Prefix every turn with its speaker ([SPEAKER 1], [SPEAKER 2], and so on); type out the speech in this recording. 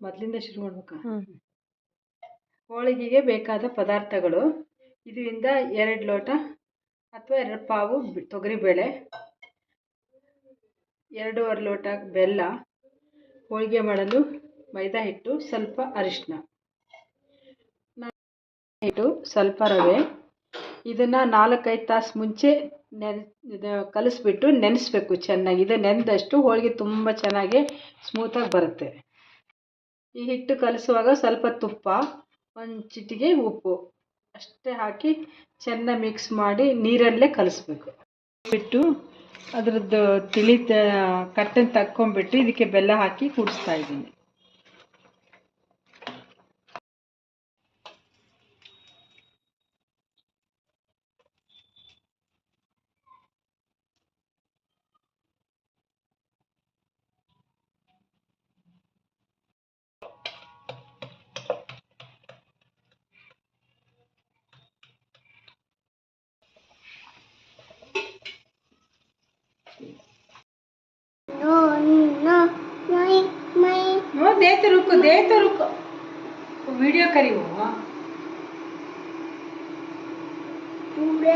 [SPEAKER 1] ಮೊದಲಿಂದ ಶುರು ಮಾಡ್ಬೇಕಾ. ಹೋಳಿಗೆಗೆ ಬೇಕಾದ ಪದಾರ್ಥಗಳು ಇದರಿಂದ ಎರಡು ಲೋಟ ಅಥವಾ ಎರಡು ಪಾವು ತೊಗರಿಬೇಳೆ ಎರಡೂವರೆ ಲೋಟ ಬೆಲ್ಲ ಹೋಳಿಗೆ ಮಾಡಲು ಮೈದಾ ಹಿಟ್ಟು ಸ್ವಲ್ಪ ಅರಿಶಿನ ಹಿಟ್ಟು ಸ್ವಲ್ಪ ರವೆ ಇದನ್ನು ನಾಲ್ಕೈದು ತಾಸು ಮುಂಚೆ ನೆನೆ ಕಲಿಸ್ಬಿಟ್ಟು ನೆನೆಸ್ಬೇಕು ಚೆನ್ನಾಗಿ. ಇದು ನೆನೆದಷ್ಟು ಹೋಳಿಗೆ ತುಂಬ ಚೆನ್ನಾಗಿ ಸ್ಮೂತಾಗಿ ಬರುತ್ತೆ. ಈ ಹಿಟ್ಟು ಕಲಸುವಾಗ ಸ್ವಲ್ಪ ತುಪ್ಪ, ಒಂದು ಚಿಟಿಕೆ ಉಪ್ಪು ಅಷ್ಟೇ ಹಾಕಿ ಚೆನ್ನಾಗಿ ಮಿಕ್ಸ್ ಮಾಡಿ ನೀರಲ್ಲೇ ಕಲಿಸ್ಬೇಕು. ಬಿಟ್ಟು ಅದರದ್ದು ತಿಳಿ ಕಟ್ಟನ್ನು ತಕ್ಕೊಂಬಿಟ್ಟು ಇದಕ್ಕೆ ಬೆಲ್ಲ ಹಾಕಿ ಕುಡಿಸ್ತಾ ಇದ್ದೀನಿ.
[SPEAKER 2] नो नो मई
[SPEAKER 1] मई नो देते रुको देते रुको वीडियो करी हो
[SPEAKER 2] पूरे